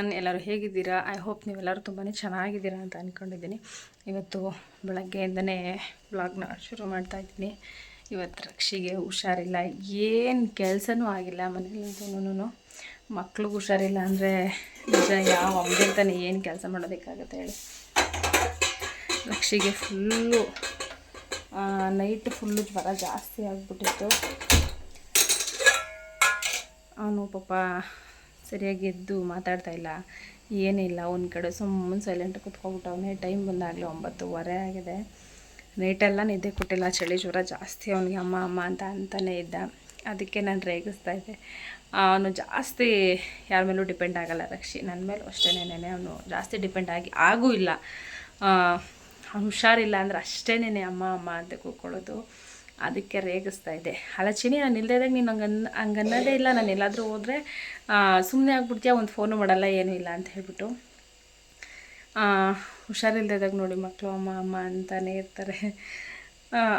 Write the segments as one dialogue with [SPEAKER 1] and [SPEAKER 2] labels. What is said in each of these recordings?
[SPEAKER 1] Everyone ಎಲ್ಲರೂ ಹೇಗಿದ್ದೀರಾ? I hope ನೀವೆಲ್ಲರೂ ತುಂಬಾ ಚೆನ್ನಾಗಿದ್ದೀರಾ ಅಂತ ಅಂದ್ಕೊಂಡಿದ್ದೀನಿ ಇವತ್ತು ಬೆಳಗ್ಗೆಯಿಂದನೇ ಬ್ಲಾಗ್ನ ಶುರು ಮಾಡ್ತಾ ಇದ್ದೀನಿ. ಇವತ್ತು ರಕ್ಷಿಗೆ ಹುಷಾರಿಲ್ಲ. ಏನು ಕೆಲಸನೂ ಆಗಿಲ್ಲ ಮನೇಲಿಂದೂ ಮಕ್ಳಿಗೆ ಹುಷಾರಿಲ್ಲ ಅಂದರೆ ನಿಜ ಯಾವ ಅಮ್ಮಂತಾನೆ ಏನು ಕೆಲಸ ಮಾಡೋದಕ್ಕಾಗುತ್ತೆ ಹೇಳಿ. ರಕ್ಷಿಗೆ ಫುಲ್ಲು ನೈಟ್ ಫುಲ್ಲು ಜ್ವರ ಜಾಸ್ತಿ ಆಗಿಬಿಟ್ಟಿತ್ತು. ಅವನು ಪಾಪ ಸರಿಯಾಗಿ ಎದ್ದು ಮಾತಾಡ್ತಾ ಇಲ್ಲ, ಏನಿಲ್ಲ, ಒಂದು ಕಡೆ ಸುಮ್ಮನೆ ಸೈಲೆಂಟ್ ಕುತ್ಕೊಬಿಟ್ಟವನೇ ಟೈಮ್ ಬಂದಾಗಲೇ ಒಂಬತ್ತುವರೆ ಆಗಿದೆ. ನೈಟೆಲ್ಲ ನಿದ್ದೆ ಕೊಟ್ಟಿಲ್ಲ, ಚಳಿ ಜ್ವರ ಜಾಸ್ತಿ ಅವನಿಗೆ, ಅಮ್ಮ ಅಮ್ಮ ಅಂತ ಅಂತಲೇ ಇದ್ದ. ಅದಕ್ಕೆ ನಾನು ರೇಗಿಸ್ತಾ ಇದ್ದೆ. ಅವನು ಜಾಸ್ತಿ ಯಾರ ಮೇಲೂ ಡಿಪೆಂಡ್ ಆಗಲ್ಲ ರಕ್ಷಿ. ನನ್ನ ಮೇಲೂ ಅಷ್ಟೇನೇನೆ ಅವನು ಜಾಸ್ತಿ ಡಿಪೆಂಡ್ ಆಗಿ ಆಗೂ ಇಲ್ಲ. ಅವ್ನು ಹುಷಾರಿಲ್ಲ ಅಂದ್ರೆ ಅಷ್ಟೇನೇನೆ ಅಮ್ಮ ಅಮ್ಮ ಅಂತ ಕೂತ್ಕೊಳ್ಳೋದು. ಅದಕ್ಕೆ ರೇಗಿಸ್ತಾ ಇದ್ದೆ. ಅಲ್ಲ ಚಿನಿ ನಾನು ಇಲ್ಲದೇದಾಗ ನೀನು ಹಂಗನ್ ಹಂಗೆ ಅನ್ನೋದೇ ಇಲ್ಲ. ನಾನು ಎಲ್ಲಾದರೂ ಹೋದರೆ ಸುಮ್ಮನೆ ಆಗ್ಬಿಡ್ತೀಯ? ಒಂದು ಫೋನು ಮಾಡಲ್ಲ, ಏನೂ ಇಲ್ಲ ಅಂತ ಹೇಳ್ಬಿಟ್ಟು. ಹುಷಾರಿಲ್ಲದಾಗ ನೋಡಿ ಮಕ್ಕಳು ಅಮ್ಮ ಅಮ್ಮ ಅಂತಾನೆ ಇರ್ತಾರೆ.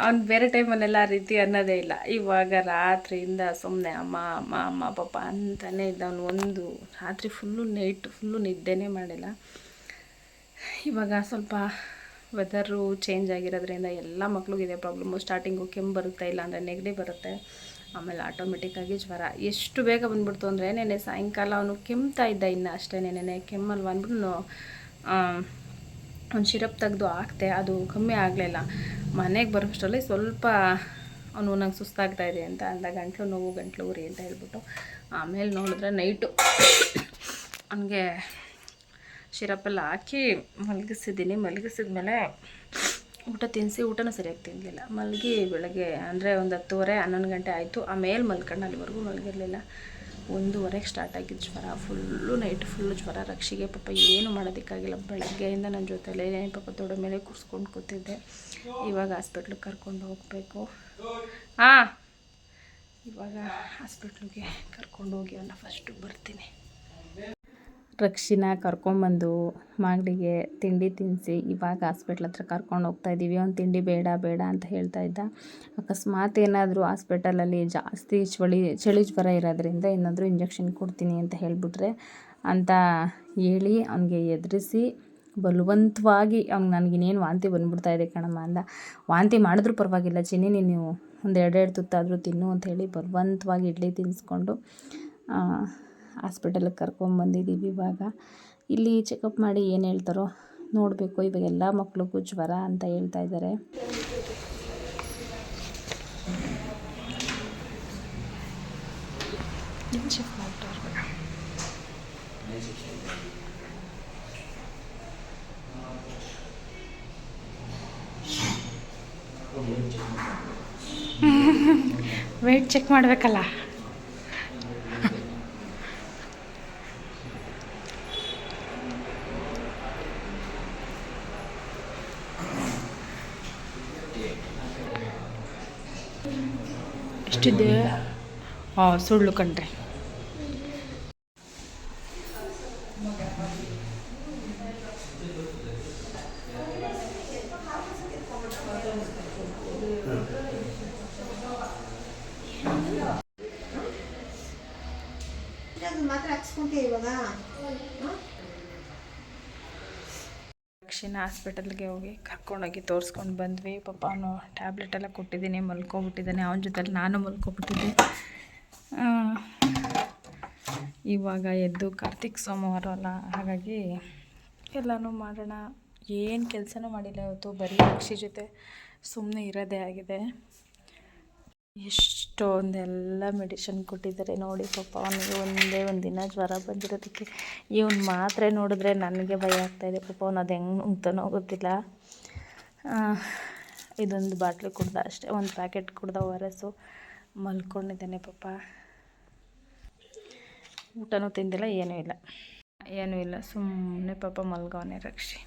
[SPEAKER 1] ಅವ್ನು ಬೇರೆ ಟೈಮಲ್ಲೆಲ್ಲ ಆ ರೀತಿ ಅನ್ನೋದೇ ಇಲ್ಲ. ಇವಾಗ ರಾತ್ರಿಯಿಂದ ಸುಮ್ಮನೆ ಅಮ್ಮ ಅಮ್ಮ ಅಮ್ಮ ಪಾಪ ಅಂತಾನೆ ಇದ್ದ ಅವನು ಒಂದು ರಾತ್ರಿ ಫುಲ್ಲು ನೈಟ್ ಫುಲ್ಲು ನಿದ್ದೆನೇ ಮಾಡಿಲ್ಲ. ಇವಾಗ ಸ್ವಲ್ಪ ವೆದರು ಚೇಂಜ್ ಆಗಿರೋದ್ರಿಂದ ಎಲ್ಲ ಮಕ್ಳಿಗೆ ಇದೆ ಪ್ರಾಬ್ಲಮ್ಮು ಸ್ಟಾರ್ಟಿಂಗು ಕೆಮ್ಮು ಬರುತ್ತೆ ಇಲ್ಲ ಅಂದರೆ ನೆಗಡಿ ಬರುತ್ತೆ. ಆಮೇಲೆ ಆಟೋಮೆಟಿಕ್ಕಾಗಿ ಜ್ವರ. ಎಷ್ಟು ಬೇಗ ಬಂದ್ಬಿಡ್ತು ಅಂದರೆ ನೆನೆ ಸಾಯಂಕಾಲ ಅವನು ಕೆಮ್ತಾ ಇದ್ದ ಇನ್ನು ಅಷ್ಟೇ ನೆನೆ ಕೆಮ್ಮಲ್ವ ಅಂದ್ಬಿಟ್ಟು ಒಂದು ಶಿರಪ್ ತೆಗೆದು ಹಾಕ್ತೆ ಅದು ಕಮ್ಮಿ ಆಗಲಿಲ್ಲ. ಮನೆಗೆ ಬರೋಷ್ಟರಲ್ಲಿ ಸ್ವಲ್ಪ ಅವನು ನಂಗೆ ಸುಸ್ತಾಗ್ತಾ ಇದೆ ಅಂತ ಅಂದ ಗಂಟ್ಲು ನೋವು, ಗಂಟ್ಲು ಉರಿ ಅಂತ ಹೇಳ್ಬಿಟ್ಟು ಆಮೇಲೆ ನೋಡಿದ್ರೆ ನೈಟು ಅವನಿಗೆ ಶಿರಪ್ಪೆಲ್ಲ ಹಾಕಿ ಮಲಗಿಸಿದ್ದೀನಿ. ಮಲಗಿಸಿದ್ಮೇಲೆ ಊಟ ತಿನ್ನಿಸಿ ಊಟನೂ ಸರಿಯಾಗಿ ತಿನ್ನಲಿಲ್ಲ ಮಲಗಿ ಬೆಳಗ್ಗೆ ಅಂದರೆ ಒಂದು ಹತ್ತುವರೆ, ಹನ್ನೊಂದು ಗಂಟೆ ಆಯಿತು. ಆಮೇಲೆ ಮಲ್ಕೊಂಡು ಅಲ್ಲಿವರೆಗೂ ಮಲಗಿರಲಿಲ್ಲ. ಒಂದೂವರೆಗೆ ಸ್ಟಾರ್ಟ್ ಆಗಿದ್ದು ಜ್ವರ. ಫುಲ್ಲು ನೈಟ್ ಫುಲ್ಲು ಜ್ವರ. ರಕ್ಷಿಗೆ ಪಾಪ ಏನು ಮಾಡೋದಕ್ಕಾಗಿಲ್ಲ. ಬೆಳಗ್ಗೆಯಿಂದ ನನ್ನ ಜೊತೆಲೇ ಪಾಪ ದೊಡ್ಡ ಮೇಲೆ ಕೂರಿಸ್ಕೊಂಡು ಕೂತಿದ್ದೆ. ಇವಾಗ ಹಾಸ್ಪಿಟ್ಲಿಗೆ ಕರ್ಕೊಂಡು ಹೋಗಬೇಕು. ಹಾಂ ಇವಾಗ ಹಾಸ್ಪಿಟ್ಲಿಗೆ ಕರ್ಕೊಂಡು ಹೋಗಿ ಅವನ್ನ ಫಸ್ಟು ಬರ್ತೀನಿ. ರಕ್ಷಿನ ಕರ್ಕೊಂಬಂದು ಮಾಗಡಿಗೆ ತಿಂಡಿ ತಿನ್ನಿಸಿ ಇವಾಗ ಹಾಸ್ಪಿಟ್ಲ್ ಹತ್ರ ಕರ್ಕೊಂಡು ಹೋಗ್ತಾ ಇದ್ದೀವಿ ಅವ್ನು ತಿಂಡಿ ಬೇಡ ಬೇಡ ಅಂತ ಹೇಳ್ತಾ ಇದ್ದ. ಅಕಸ್ಮಾತ್ ಏನಾದರೂ ಹಾಸ್ಪಿಟಲಲ್ಲಿ ಜಾಸ್ತಿ ಚಳಿ ಚಳಿ ಜ್ವರ ಇರೋದ್ರಿಂದ ಏನಾದರೂ ಇಂಜೆಕ್ಷನ್ ಕೊಡ್ತೀನಿ ಅಂತ ಹೇಳಿಬಿಟ್ರೆ ಅಂತ ಹೇಳಿ ಅವನಿಗೆ ಎದುರಿಸಿ ಬಲವಂತವಾಗಿ ಅವ್ನಿಗೆ ನನಗಿನ್ನೇನು ವಾಂತಿ ಬಂದ್ಬಿಡ್ತಾ ಇದೆ ಕಣಮ್ಮ ಅಂದ. ವಾಂತಿ ಮಾಡಿದ್ರೂ ಪರವಾಗಿಲ್ಲ ಚಿನ್ನಿ ನೀನು ಒಂದು ಎರಡೆರಡು ತುತ್ತಾದರೂ ತಿನ್ನು ಅಂತ ಹೇಳಿ ಬಲವಂತವಾಗಿ ಇಡ್ಲಿ ತಿನ್ನಿಸ್ಕೊಂಡು ಹಾಸ್ಪಿಟಲಿಗೆ ಕರ್ಕೊಂಬಂದಿದ್ದೀವಿ ಇವಾಗ. ಇಲ್ಲಿ ಚೆಕಪ್ ಮಾಡಿ ಏನು ಹೇಳ್ತಾರೋ ನೋಡಬೇಕು. ಇವಾಗ ಎಲ್ಲ ಮಕ್ಳಿಗೂ ಜ್ವರ ಅಂತ ಹೇಳ್ತಾ ಇದ್ದಾರೆ ವೆಯ್ಟ್ ಚೆಕ್ ಮಾಡಬೇಕಲ್ಲ? ಎಷ್ಟಿದೆ ಸುಳ್ಳು ಕಣ್ರಿ
[SPEAKER 2] ಮಾತ್ರ ಹಾಕ್ಸ್ಕೊಂತೀಯ ಇವಾಗ
[SPEAKER 1] ದಕ್ಷಿಣ ಹಾಸ್ಪಿಟಲ್ಗೆ ಹೋಗಿ ಕರ್ಕೊಂಡೋಗಿ ತೋರಿಸ್ಕೊಂಡು ಬಂದ್ವಿ. ಪಾಪ ಅವನು ಟ್ಯಾಬ್ಲೆಟ್ ಎಲ್ಲ ಕೊಟ್ಟಿದ್ದೀನಿ, ಮಲ್ಕೊಬಿಟ್ಟಿದ್ದಾನೆ. ಅವನ ಜೊತೆಲಿ ನಾನು ಮಲ್ಕೊಬಿಟ್ಟಿದ್ದೆ. ಇವಾಗ ಎದ್ದು ಕಾರ್ತಿಕ್ ಸೋಮವಾರ ಅಲ್ಲ, ಹಾಗಾಗಿ ಎಲ್ಲನೂ ಮಾಡೋಣ. ಏನು ಕೆಲಸನೂ ಮಾಡಿಲ್ಲ ಇವತ್ತು, ಬರೀ ಅಕ್ಷಿ ಜೊತೆ ಸುಮ್ಮನೆ ಇರೋದೇ ಆಗಿದೆ. ಎಷ್ಟೊಂದೆಲ್ಲ ಮೆಡಿಷನ್ ಕೊಟ್ಟಿದ್ದಾರೆ ನೋಡಿ ಪಾಪ ಅವನಿಗೆ ಒಂದೇ ಒಂದು ದಿನ ಜ್ವರ ಬಂದಿರೋದಕ್ಕೆ. ಇವನು ಮಾತ್ರೆ ನೋಡಿದ್ರೆ ನನಗೆ ಭಯ ಆಗ್ತಾಯಿದೆ ಪಾಪ, ಅವನು ಅದು ಹೆಂಗೆ ನುಂಗ್ತಾನೋ ಗೊತ್ತಿಲ್ಲ. ಇದೊಂದು ಬಾಟ್ಲಿ ಕುಡ್ದ ಅಷ್ಟೇ, ಒಂದು ಪ್ಯಾಕೆಟ್ ಕುಡ್ದ ಆರ್ ಎಸ್ಸು ಮಲ್ಕೊಂಡಿದ್ದಾನೆ ಪಾಪ. ಊಟನೂ ತಿಂದಿಲ್ಲ, ಏನೂ ಇಲ್ಲ. ಏನೂ ಇಲ್ಲ ಸುಮ್ಮನೆ ಪಾಪ ಮಲ್ಗವನೆ ರಕ್ಷಿ.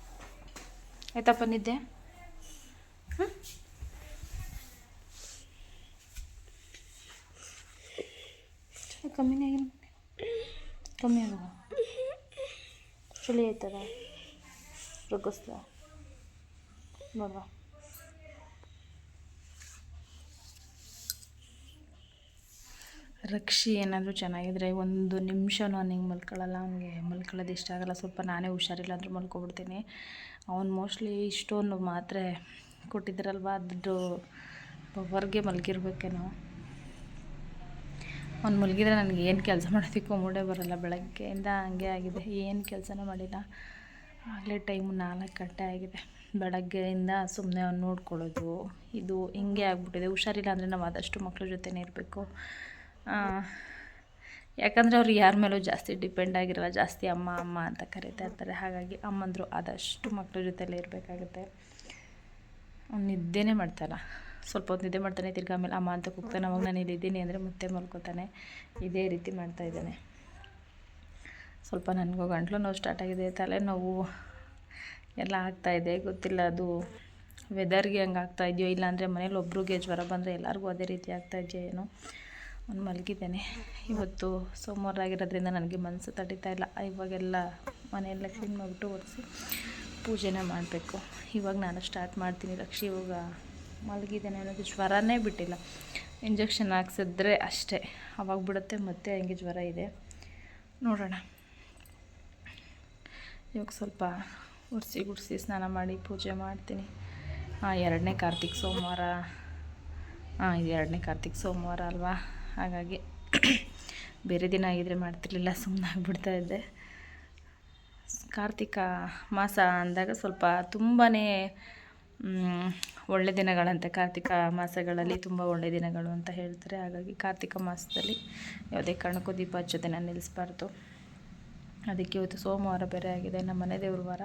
[SPEAKER 1] ಆಯ್ತಪ್ಪ ನಿದ್ದೆ? ಹ್ಞೂ ಕಮ್ಮಿನೇ ಆಗಿಲ್ಲ ಕಮ್ಮಿ ಆಗವ ಚಳಿ ಆಯ್ತದ ನೋಡುವ. ರಕ್ಷಿ ಏನಾದರೂ ಚೆನ್ನಾಗಿದ್ರೆ ಒಂದು ನಿಮಿಷನೂ ನಾನು ಹಿಂಗೆ ಮಲ್ಕೊಳ್ಳಲ್ಲ ಅವನಿಗೆ ಮಲ್ಕೊಳ್ಳೋದು ಇಷ್ಟ ಆಗಲ್ಲ. ಸ್ವಲ್ಪ ನಾನೇ ಹುಷಾರಿಲ್ಲ ಅಂದರೂ ಮಲ್ಕೊಬಿಡ್ತೀನಿ. ಅವನು ಮೋಸ್ಟ್ಲಿ ಇಷ್ಟೊಂದು ಮಾತ್ರೆ ಕೊಟ್ಟಿದ್ರಲ್ವ ಅದ್ರದ್ದು ಪವರ್ಗೆ ಮಲಗಿರ್ಬೇಕೇನೋ. ಅವ್ನು ಮುಲ್ಗಿದ್ರೆ ನನಗೆ ಏನು ಕೆಲಸ ಮಾಡೋದಕ್ಕೂ ಮೂಡೇ ಬರೋಲ್ಲ, ಬೆಳಗ್ಗೆಯಿಂದ ಹಂಗೆ ಆಗಿದೆ. ಏನು ಕೆಲಸನೂ ಮಾಡಿಲ್ಲ. ಆಗಲೇ ಟೈಮು ನಾಲ್ಕು ಗಂಟೆ ಆಗಿದೆ. ಬೆಳಗ್ಗೆಯಿಂದ ಸುಮ್ಮನೆ ಅವ್ನು ನೋಡ್ಕೊಳ್ಳೋದು, ಇದು ಹಿಂಗೆ ಆಗಿಬಿಟ್ಟಿದೆ. ಹುಷಾರಿಲ್ಲ ಅಂದರೆ ನಾವು ಆದಷ್ಟು ಮಕ್ಕಳ ಜೊತೆನೇ ಇರಬೇಕು. ಯಾಕಂದರೆ ಅವ್ರು ಯಾರ ಮೇಲೂ ಜಾಸ್ತಿ ಡಿಪೆಂಡ್ ಆಗಿರಲ್ಲ, ಜಾಸ್ತಿ ಅಮ್ಮ ಅಮ್ಮ ಅಂತ ಕರಿತಾ ಇರ್ತಾರೆ. ಹಾಗಾಗಿ ಅಮ್ಮಂದರು ಆದಷ್ಟು ಮಕ್ಕಳ ಜೊತೆಲೇ ಇರಬೇಕಾಗುತ್ತೆ. ಅವ್ನು ನಿದ್ದೆನೇ ಮಾಡ್ತಾನೆ ಸ್ವಲ್ಪ ಹೊತ್ತು ನಿದ್ದೆ ಮಾಡ್ತಾನೆ, ತಿರ್ಗಿ ಆಮೇಲೆ ಅಮ್ಮ ಅಂತ ಕೂಗ್ತಾನೆ. ಅವಾಗ ನಾನು ಇಲ್ಲಿದ್ದೀನಿ ಅಂದರೆ ಮತ್ತೆ ಮಲ್ಕೋತಾನೆ. ಇದೇ ರೀತಿ ಮಾಡ್ತಾ ಇದ್ದಾನೆ. ಸ್ವಲ್ಪ ನನಗೂ ಗಂಟ್ಲು ನೋವು ಸ್ಟಾರ್ಟ್ ಆಗಿದೆ, ತಲೆನೋವು ಎಲ್ಲ ಆಗ್ತಾಯಿದೆ ಗೊತ್ತಿಲ್ಲ ಅದು ವೆದರ್ಗೆ ಹಂಗೆ ಆಗ್ತಾ ಇದೆಯೋ ಇಲ್ಲಾಂದರೆ ಮನೇಲಿ ಒಬ್ರಿಗೆ ಜ್ವರ ಬಂದರೆ ಎಲ್ಲರಿಗೂ ಅದೇ ರೀತಿ ಆಗ್ತಾ ಇದೆಯೋ ಏನೋ ಅವ್ನು ಮಲಗಿದ್ದಾನೆ. ಇವತ್ತು ಸೋಮವಾರ ಆಗಿರೋದ್ರಿಂದ ನನಗೆ ಮನಸ್ಸು ತಡೀತಾ ಇಲ್ಲ. ಇವಾಗೆಲ್ಲ ಮನೆಯೆಲ್ಲ ಕ್ಲೀನ್ ಮಾಡಿಬಿಟ್ಟು ಒರೆಸಿ ಪೂಜೆನ ಮಾಡಬೇಕು. ಇವಾಗ ನಾನು ಸ್ಟಾರ್ಟ್ ಮಾಡ್ತೀನಿ ರಕ್ಷಿ ಇವಾಗ ಮಲಗಿದ್ದಾನೆ ಅನ್ನೋದು ಜ್ವರನೇ ಬಿಟ್ಟಿಲ್ಲ. ಇಂಜೆಕ್ಷನ್ ಹಾಕ್ಸಿದ್ರೆ ಅಷ್ಟೇ. ಅವಾಗ ಬಿಡುತ್ತೆ, ಮತ್ತೆ ಹಂಗೆ ಜ್ವರ ಇದೆ. ನೋಡೋಣ. ಇವಾಗ ಸ್ವಲ್ಪ ಉರ್ಸಿ ಗುಡಿಸಿ ಸ್ನಾನ ಮಾಡಿ ಪೂಜೆ ಮಾಡ್ತೀನಿ. ಹಾಂ, ಎರಡನೇ ಕಾರ್ತಿಕ್ ಸೋಮವಾರ. ಹಾಂ, ಇದು ಎರಡನೇ ಕಾರ್ತಿಕ್ ಸೋಮವಾರ ಅಲ್ವಾ? ಹಾಗಾಗಿ ಬೇರೆ ದಿನ ಆಗಿದ್ರೆ ಮಾಡ್ತಿರ್ಲಿಲ್ಲ ಸುಮ್ಮನೆ ಆಗಿಬಿಡ್ತಾ ಇದ್ದೆ. ಕಾರ್ತಿಕ ಮಾಸ ಅಂದಾಗ ಸ್ವಲ್ಪ ತುಂಬಾ ಒಳ್ಳೆ ದಿನಗಳಂತೆ ಕಾರ್ತಿಕ ಮಾಸಗಳಲ್ಲಿ, ತುಂಬ ಒಳ್ಳೆ ದಿನಗಳು ಅಂತ ಹೇಳ್ತಾರೆ. ಹಾಗಾಗಿ ಕಾರ್ತಿಕ ಮಾಸದಲ್ಲಿ ಯಾವುದೇ ಕಾರಣಕ್ಕೂ ದೀಪ ಹಚ್ಚೋದನ್ನು ನಿಲ್ಲಿಸ್ಬಾರ್ದು. ಅದಕ್ಕೆ ಇವತ್ತು ಸೋಮವಾರ ಬೇರೆ ಆಗಿದೆ. ನಮ್ಮ ಮನೆ ದೇವ್ರ ವಾರ.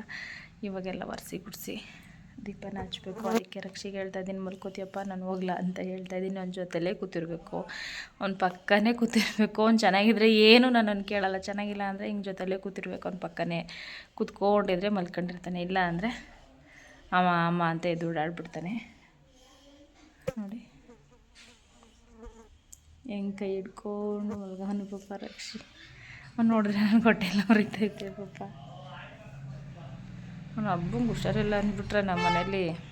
[SPEAKER 1] ಇವಾಗೆಲ್ಲ ಒರೆಸಿ ಗುಡಿಸಿ ದೀಪನ ಹಚ್ಬೇಕು. ಅದಕ್ಕೆ ರಕ್ಷಿಗೆ ಹೇಳ್ತಾ ಇದ್ದೀನಿ, ಮಲ್ಕೋತಿಯಪ್ಪ, ನಾನು ಹೋಗ್ಲಾ ಅಂತ ಹೇಳ್ತಾ ಇದ್ದೀನಿ. ಅವ್ನ ಜೊತೆಲೇ ಕೂತಿರ್ಬೇಕು. ಅವ್ನ ಪಕ್ಕನೇ ಕೂತಿರ್ಬೇಕು. ಅವ್ನು ಚೆನ್ನಾಗಿದ್ರೆ ಏನು ನನ್ನನ್ನು ಕೇಳಲ್ಲ. ಚೆನ್ನಾಗಿಲ್ಲ ಅಂದರೆ ಹಿಂಗೆ ಜೊತೆಲೇ ಕೂತಿರ್ಬೇಕು ಅವ್ನ ಪಕ್ಕನೇ. ಕೂತ್ಕೊಂಡಿದ್ರೆ ಮಲ್ಕೊಂಡಿರ್ತಾನೆ. ಇಲ್ಲ ಅಂದರೆ ಅಮ್ಮ ಅಮ್ಮ ಅಂತ ಎದ್ದು ಓಡಾಡ್ಬಿಡ್ತಾನೆ. ನೋಡಿ. ಹೆಂಗೆ ಕೈ ಹಿಡ್ಕೊಂಡು ಮಲ್ಗವನು ಪಾಪ ರಕ್ಷಿ. ಅವ್ನು ನೋಡಿದ್ರೆ ನಾನು ಹೊಟ್ಟೆಲ್ಲ ಹೊರಿತೈತೆ ಪಾಪ. ಅವ್ನು ಹಬ್ಬಂಗೆ ಹುಷಾರಿಲ್ಲ ಅಂದ್ಬಿಟ್ರೆ ನಮ್ಮ ಮನೇಲಿ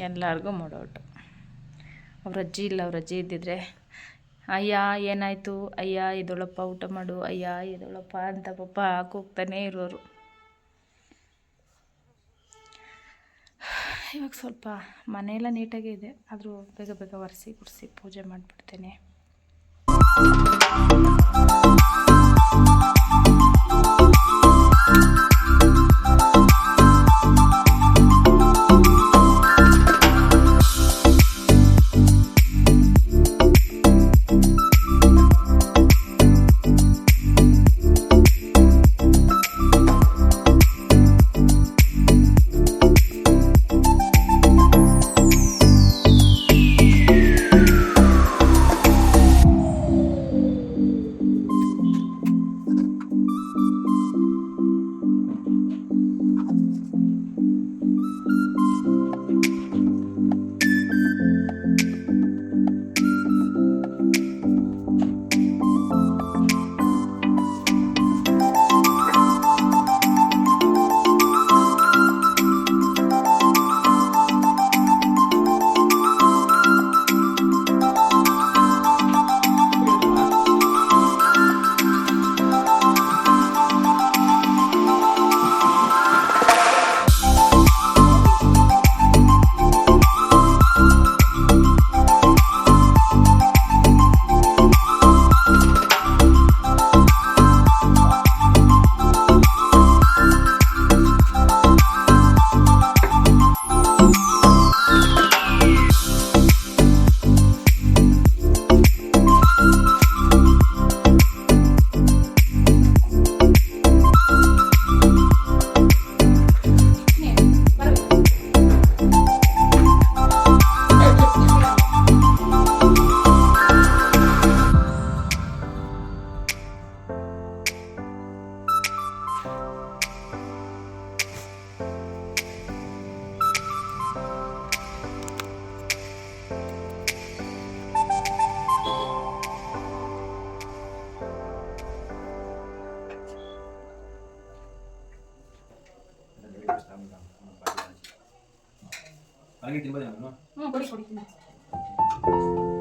[SPEAKER 1] ಎಲ್ಲರಿಗೂ ಮಾಡೋಟು. ಅವ್ರ ಅಜ್ಜಿ ಇಲ್ಲ, ಅವ್ರ ಅಜ್ಜಿ ಇದ್ದಿದ್ರೆ, ಅಯ್ಯ, ಏನಾಯಿತು? ಅಯ್ಯ ಇದೊಳಪ್ಪ ಊಟ ಮಾಡು. ಅಯ್ಯ ಇದೊಳಪ್ಪ ಅಂತ ಪಾಪ ಹಾಕೋಗ್ತಾನೆ ಇರೋರು. ಇವಾಗ ಸ್ವಲ್ಪ ಮನೆಯೆಲ್ಲ ನೀಟಾಗೇ ಇದೆ. ಆದರೂ ಬೇಗ ಬೇಗ ಒರೆಸಿ ಗುಡಿಸಿ ಪೂಜೆ ಮಾಡಿಬಿಡ್ತೇನೆ.
[SPEAKER 2] ಹಾಗೆ ತಿನ್ಬೋದೇ ನಾನು
[SPEAKER 1] ಹ್ಞೂ ಕೊಡಿ ಕೊಡಿ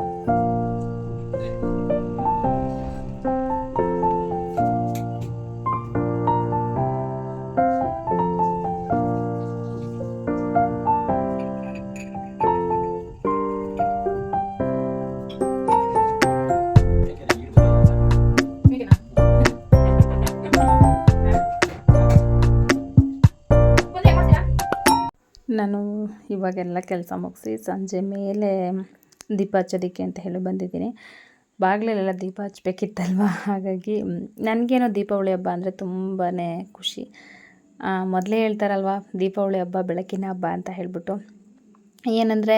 [SPEAKER 1] ನಾನು ಇವಾಗೆಲ್ಲ ಕೆಲಸ ಮುಗಿಸಿ ಸಂಜೆ ಮೇಲೆ ದೀಪ ಹಚ್ಚೋದಕ್ಕೆ ಅಂತ ಹೇಳಿ ಬಂದಿದ್ದೀನಿ. ಬಾಗಿಲಲ್ಲೆಲ್ಲ ದೀಪ ಹಚ್ಬೇಕಿತ್ತಲ್ವ? ಹಾಗಾಗಿ ನನಗೇನೋ ದೀಪಾವಳಿ ಹಬ್ಬ ಅಂದರೆ ತುಂಬಾ ಖುಷಿ. ಮೊದಲೇ ಹೇಳ್ತಾರಲ್ವ, ದೀಪಾವಳಿ ಹಬ್ಬ ಬೆಳಕಿನ ಹಬ್ಬ ಅಂತ ಹೇಳಿಬಿಟ್ಟು. ಏನಂದರೆ,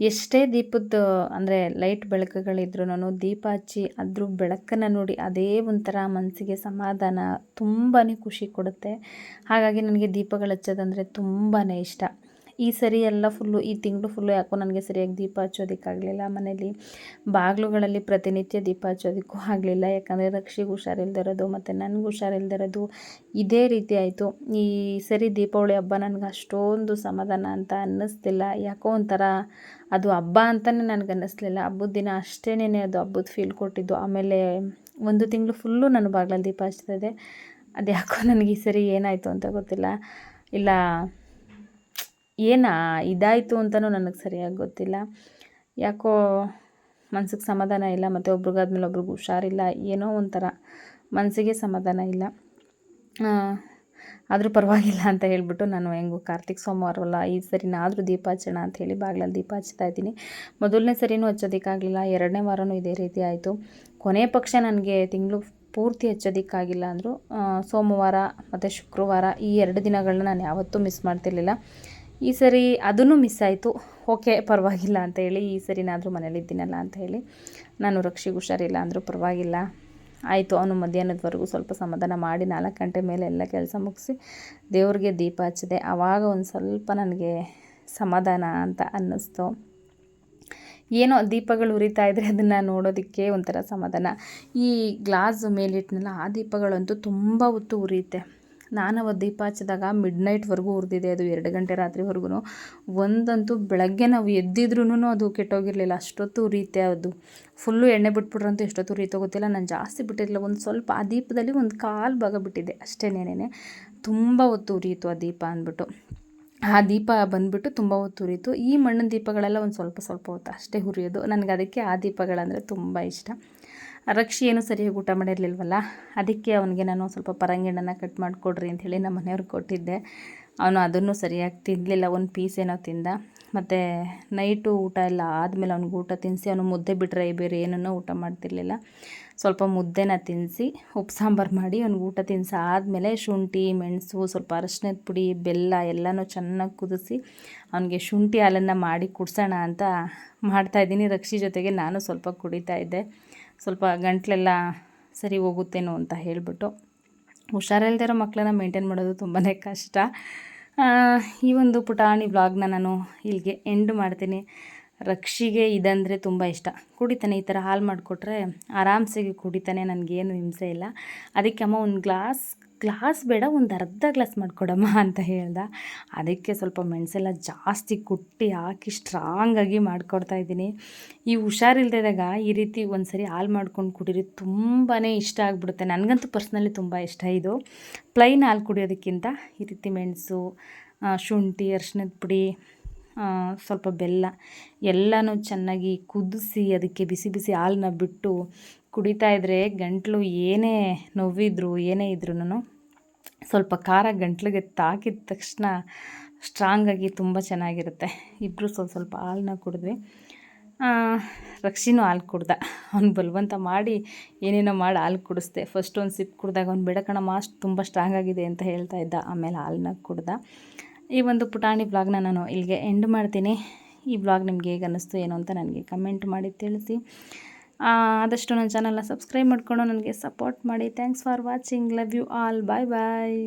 [SPEAKER 1] ಎಷ್ಟೇ ದೀಪದ್ದು, ಅಂದರೆ ಲೈಟ್ ಬೆಳಕುಗಳಿದ್ರೂ ದೀಪ ಹಚ್ಚಿ ಅದ್ರ ಬೆಳಕನ್ನು ನೋಡಿ ಅದೇ ಒಂಥರ ಮನಸ್ಸಿಗೆ ಸಮಾಧಾನ ತುಂಬಾ ಖುಷಿ ಕೊಡುತ್ತೆ. ಹಾಗಾಗಿ ನನಗೆ ದೀಪಗಳು ಹಚ್ಚೋದಂದರೆ ತುಂಬಾ ಇಷ್ಟ. ಈ ಸರಿ ಎಲ್ಲ ಫುಲ್ಲು ಈ ತಿಂಗಳು ಫುಲ್ಲು ಯಾಕೋ ನನಗೆ ಸರಿಯಾಗಿ ದೀಪ ಹಚ್ಚೋದಕ್ಕಾಗಲಿಲ್ಲ ಮನೇಲಿ ಬಾಗಿಲುಗಳಲ್ಲಿ ಪ್ರತಿನಿತ್ಯ ದೀಪ ಹಚ್ಚೋದಕ್ಕೂ ಆಗಲಿಲ್ಲ. ಯಾಕಂದರೆ ರಕ್ಷಿಗೆ ಹುಷಾರಿಲ್ದಿರೋದು ಮತ್ತು ನನಗೆ ಹುಷಾರಿಲ್ದಿರೋದು ಇದೇ ರೀತಿ ಆಯಿತು. ಈ ಸರಿ ದೀಪಾವಳಿ ಹಬ್ಬ ನನಗೆ ಅಷ್ಟೊಂದು ಸಮಾಧಾನ ಅಂತ ಅನ್ನಿಸ್ತಿಲ್ಲ. ಯಾಕೋ ಒಂಥರ ಅದು ಹಬ್ಬ ಅಂತಲೇ ನನಗೆ ಅನ್ನಿಸ್ಲಿಲ್ಲ. ಹಬ್ಬದ ದಿನ ಅಷ್ಟೇನೇ ಅದು ಹಬ್ಬದ ಫೀಲ್ ಕೊಟ್ಟಿದ್ದು. ಆಮೇಲೆ ಒಂದು ತಿಂಗಳು ಫುಲ್ಲು ನಾನು ಬಾಗಿಲಲ್ಲಿ ದೀಪ ಹಚ್ತಿದೆ ಅದು ಯಾಕೋ ನನಗೆ ಈ ಸರಿ ಏನಾಯಿತು ಅಂತ ಗೊತ್ತಿಲ್ಲ. ಇಲ್ಲ ಏನಾ ಇದಾಯಿತು ಅಂತಲೂ ನನಗೆ ಸರಿಯಾಗಿ ಗೊತ್ತಿಲ್ಲ. ಯಾಕೋ ಮನ್ಸಿಗೆ ಸಮಾಧಾನ ಇಲ್ಲ, ಮತ್ತು ಒಬ್ರಿಗಾದ್ಮೇಲೆ ಒಬ್ರಿಗೆ ಹುಷಾರಿಲ್ಲ, ಏನೋ ಒಂಥರ ಮನಸ್ಸಿಗೆ ಸಮಾಧಾನ ಇಲ್ಲ. ಆದರೂ ಪರವಾಗಿಲ್ಲ ಅಂತ ಹೇಳಿಬಿಟ್ಟು ನಾನು ಹೆಂಗು ಕಾರ್ತಿಕ್ ಸೋಮವಾರವಲ್ಲ ಈ ಸರಿನಾದರೂ ದೀಪ ಹಚ್ಚೋಣ ಅಂತ ಹೇಳಿ ಬಾಗಿಲಲ್ಲಿ ದೀಪ ಹಚ್ತಾ ಇದ್ದೀನಿ. ಮೊದಲನೇ ಸರಿನೂ ಹಚ್ಚೋದಕ್ಕಾಗಲಿಲ್ಲ, ಎರಡನೇ ವಾರನೂ ಇದೇ ರೀತಿ ಆಯಿತು. ಕೊನೆಯ ಪಕ್ಷ ನನಗೆ ತಿಂಗಳು ಪೂರ್ತಿ ಹಚ್ಚೋದಕ್ಕಾಗಿಲ್ಲ ಅಂದರೂ ಸೋಮವಾರ ಮತ್ತು ಶುಕ್ರವಾರ ಈ ಎರಡು ದಿನಗಳನ್ನ ನಾನು ಯಾವತ್ತೂ ಮಿಸ್ ಮಾಡ್ತಿರ್ಲಿಲ್ಲ. ಈ ಸರಿ ಅದನ್ನು ಮಿಸ್ ಆಯಿತು. ಓಕೆ ಪರವಾಗಿಲ್ಲ ಅಂತ ಹೇಳಿ ಈ ಸರಿನಾದರೂ ಮನೇಲಿದ್ದೀನಲ್ಲ ಅಂತ ಹೇಳಿ ನಾನು ರಕ್ಷಿಗೆ ಹುಷಾರಿಲ್ಲ ಅಂದರೂ ಪರವಾಗಿಲ್ಲ. ಆಯಿತು, ಅವನು ಮಧ್ಯಾಹ್ನದವರೆಗೂ ಸ್ವಲ್ಪ ಸಮಾಧಾನ ಮಾಡಿ ನಾಲ್ಕು ಗಂಟೆ ಮೇಲೆ ಎಲ್ಲ ಕೆಲಸ ಮುಗಿಸಿ ದೇವ್ರಿಗೆ ದೀಪ ಹಚ್ಚಿದೆ. ಆವಾಗ ಒಂದು ಸ್ವಲ್ಪ ನನಗೆ ಸಮಾಧಾನ ಅಂತ ಅನ್ನಿಸ್ತು. ಏನೋ ದೀಪಗಳು ಉರಿತಾ ಇದ್ದರೆ ಅದನ್ನು ನೋಡೋದಕ್ಕೆ ಒಂಥರ ಸಮಾಧಾನ. ಈ ಗ್ಲಾಸ್ ಮೇಲಿಟ್ಟನಲ್ಲ ಆ ದೀಪಗಳಂತೂ ತುಂಬ ಹೊತ್ತು ಉರಿಯುತ್ತೆ. ನಾನು ಅವತ್ತು ದೀಪ ಹಚ್ಚಿದಾಗ ಮಿಡ್ ನೈಟ್ವರೆಗೂ ಉರಿದಿದೆ ಅದು ಎರಡು ಗಂಟೆ ರಾತ್ರಿವರೆಗೂ ಒಂದಂತೂ ಬೆಳಗ್ಗೆ ನಾವು ಎದ್ದಿದ್ರೂ ಅದು ಕೆಟ್ಟೋಗಿರಲಿಲ್ಲ. ಅಷ್ಟೊತ್ತು ಉರಿಯುತ್ತೆ ಅದು. ಫುಲ್ಲು ಎಣ್ಣೆ ಬಿಟ್ಬಿಟ್ರಂತೂ ಎಷ್ಟೊತ್ತು ಉರಿಯುತ್ತೋ ಗೊತ್ತಿಲ್ಲ. ನಾನು ಜಾಸ್ತಿ ಬಿಟ್ಟಿರಲಿಲ್ಲ. ಒಂದು ಸ್ವಲ್ಪ ಆ ದೀಪದಲ್ಲಿ ಒಂದು ಕಾಲು ಭಾಗ ಬಿಟ್ಟಿದ್ದೆ. ಅಷ್ಟೇನೇನೆ ತುಂಬ ಹೊತ್ತು ಉರಿಯಿತು ಆ ದೀಪ ಅಂದ್ಬಿಟ್ಟು. ಆ ದೀಪ ಬಂದುಬಿಟ್ಟು ತುಂಬ ಹೊತ್ತು ಉರಿಯಿತು. ಈ ಮಣ್ಣಿನ ದೀಪಗಳೆಲ್ಲ ಒಂದು ಸ್ವಲ್ಪ ಸ್ವಲ್ಪ ಹೊತ್ತು ಅಷ್ಟೇ ಉರಿಯೋದು. ನನಗೆ ಅದಕ್ಕೆ ಆ ದೀಪಗಳಂದರೆ ತುಂಬ ಇಷ್ಟ. ರಕ್ಷಿ ಏನು ಸರಿಯಾಗಿ ಊಟ ಮಾಡಿರಲಿಲ್ವಲ್ಲ? ಅದಕ್ಕೆ ಅವನಿಗೆ ನಾನು ಸ್ವಲ್ಪ ಪರಂಗಿಣ್ಣನ ಕಟ್ ಮಾಡಿಕೊಡ್ರಿ ಅಂಥೇಳಿ ನಮ್ಮ ಮನೆಯವ್ರಿಗೆ ಕೊಟ್ಟಿದ್ದೆ. ಅವನು ಅದನ್ನು ಸರಿಯಾಗಿ ತಿನ್ನಲಿಲ್ಲ ಒಂದು ಪೀಸ್ ಏನೋ ತಿಂದ. ಮತ್ತು ನೈಟು ಊಟ ಎಲ್ಲ ಆದಮೇಲೆ ಅವ್ನಿಗೆ ಊಟ ತಿನ್ನಿಸಿ, ಅವನು ಮುದ್ದೆ ಬಿಟ್ಟರೆ ಬೇರೆ ಏನನ್ನೂ ಊಟ ಮಾಡ್ತಿರ್ಲಿಲ್ಲ. ಸ್ವಲ್ಪ ಮುದ್ದೆನ ತಿನ್ನಿಸಿ, ಉಪ್ಪು ಸಾಂಬಾರು ಮಾಡಿ ಅವ್ನಿಗೆ ಊಟ ತಿನ್ನಿಸಿ ಆದಮೇಲೆ ಶುಂಠಿ, ಮೆಣಸು, ಸ್ವಲ್ಪ ಅರಶಿನದ ಪುಡಿ, ಬೆಲ್ಲ ಎಲ್ಲನೂ ಚೆನ್ನಾಗಿ ಕುದಿಸಿ ಅವನಿಗೆ ಶುಂಠಿ ಹಾಲನ್ನು ಮಾಡಿ ಕುಡಿಸೋಣ ಅಂತ ಮಾಡ್ತಾಯಿದ್ದೀನಿ ರಕ್ಷಿ ಜೊತೆಗೆ ನಾನು ಸ್ವಲ್ಪ ಕುಡಿತಾ ಇದ್ದೆ. ಸ್ವಲ್ಪ ಗಂಟ್ಲೆಲ್ಲ ಸರಿ ಹೋಗುತ್ತೇನೋ ಅಂತ ಹೇಳಿಬಿಟ್ಟು ಹುಷಾರಿಲ್ದಿರೋ ಮಕ್ಕಳನ್ನ ಮೇಂಟೈನ್ ಮಾಡೋದು ತುಂಬಾ ಕಷ್ಟ. ಈ ಒಂದು ಪುಟಾಣಿ ವ್ಲಾಗ್ನ ನಾನು ಇಲ್ಲಿಗೆ ಎಂಡ್ ಮಾಡ್ತೀನಿ. ರಕ್ಷಿಗೆ ಇದಂದರೆ ತುಂಬ ಇಷ್ಟ. ಕುಡಿತಾನೆ, ಈ ಥರ ಹಾಲು ಮಾಡಿಕೊಟ್ರೆ ಆರಾಮ್ಸೆಗೆ ಕುಡಿತಾನೆ, ನನಗೇನು ಹಿಂಸೆ ಇಲ್ಲ. ಅದಕ್ಕೆ ಅಮ್ಮ ಒಂದು ಗ್ಲಾಸ್ ಗ್ಲಾಸ್ ಬೇಡ, ಒಂದು ಅರ್ಧ ಗ್ಲಾಸ್ ಮಾಡಿಕೊಡಮ್ಮ ಅಂತ ಹೇಳ್ದ. ಅದಕ್ಕೆ ಸ್ವಲ್ಪ ಮೆಣಸೆಲ್ಲ ಜಾಸ್ತಿ ಕುಟ್ಟಿ ಹಾಕಿ ಸ್ಟ್ರಾಂಗಾಗಿ ಮಾಡಿಕೊಡ್ತಾ ಇದ್ದೀನಿ. ಈ ಹುಷಾರಿಲ್ದಾಗ ಈ ರೀತಿ ಒಂದು ಸರಿ ಹಾಲು ಮಾಡ್ಕೊಂಡು ಕುಡಿರಿ ತುಂಬಾ ಇಷ್ಟ ಆಗಿಬಿಡುತ್ತೆ. ನನಗಂತೂ ಪರ್ಸ್ನಲಿ ತುಂಬ ಇಷ್ಟ ಇದು. ಪ್ಲೈನ್ ಹಾಲು ಕುಡಿಯೋದಕ್ಕಿಂತ ಈ ರೀತಿ ಮೆಣಸು ಶುಂಠಿ ಅರ್ಶಿನದ ಪುಡಿ ಸ್ವಲ್ಪ ಬೆಲ್ಲ ಎಲ್ಲನೂ ಚೆನ್ನಾಗಿ ಕುದಿಸಿ ಅದಕ್ಕೆ ಬಿಸಿ ಬಿಸಿ ಹಾಲನ್ನ ಬಿಟ್ಟು ಕುಡಿತಾ ಇದ್ದರೆ ಗಂಟಲು ಏನೇ ನೋವಿದ್ರು, ಏನೇ ಇದ್ರೂ ಸ್ವಲ್ಪ ಖಾರ ಗಂಟ್ಲಿಗೆ ತಾಕಿದ ತಕ್ಷಣ ಸ್ಟ್ರಾಂಗಾಗಿ ತುಂಬ ಚೆನ್ನಾಗಿರುತ್ತೆ. ಇಬ್ಬರು ಸ್ವಲ್ಪ ಸ್ವಲ್ಪ ಹಾಲನ್ನ ಕುಡಿದ್ವಿ. ರಕ್ಷಿನೂ ಹಾಲು ಕುಡ್ದ. ಅವ್ನು ಬಲವಂತ ಮಾಡಿ ಏನೇನೋ ಮಾಡಿ ಹಾಲು ಕುಡಿಸ್ದೆ. ಫಸ್ಟ್ ಒಂದು ಸಿಪ್ ಕುಡ್ದಾಗ ಅವ್ನು ಬೆಡಕಣ ಅಷ್ಟು ತುಂಬ ಸ್ಟ್ರಾಂಗ್ ಆಗಿದೆ ಅಂತ ಹೇಳ್ತಾ ಇದ್ದ. ಆಮೇಲೆ ಹಾಲನ್ನ ಕುಡ್ದ. ಈ ಒಂದು ಪುಟಾಣಿ ಬ್ಲಾಗ್ನ ನಾನು ಇಲ್ಲಿಗೆ ಎಂಡ್ ಮಾಡ್ತೀನಿ. ಈ ಬ್ಲಾಗ್ ನಿಮ್ಗೆ ಹೇಗೆ ಅನ್ನಿಸ್ತು, ಏನು ಅಂತ ನನಗೆ ಕಮೆಂಟ್ ಮಾಡಿ ತಿಳಿಸಿ. ಆದಷ್ಟು ನನ್ನ ಚಾನಲ್ನ ಸಬ್ಸ್ಕ್ರೈಬ್ ಮಾಡಿಕೊಂಡು ನನಗೆ ಸಪೋರ್ಟ್ ಮಾಡಿ. Thanks for watching love you all bye bye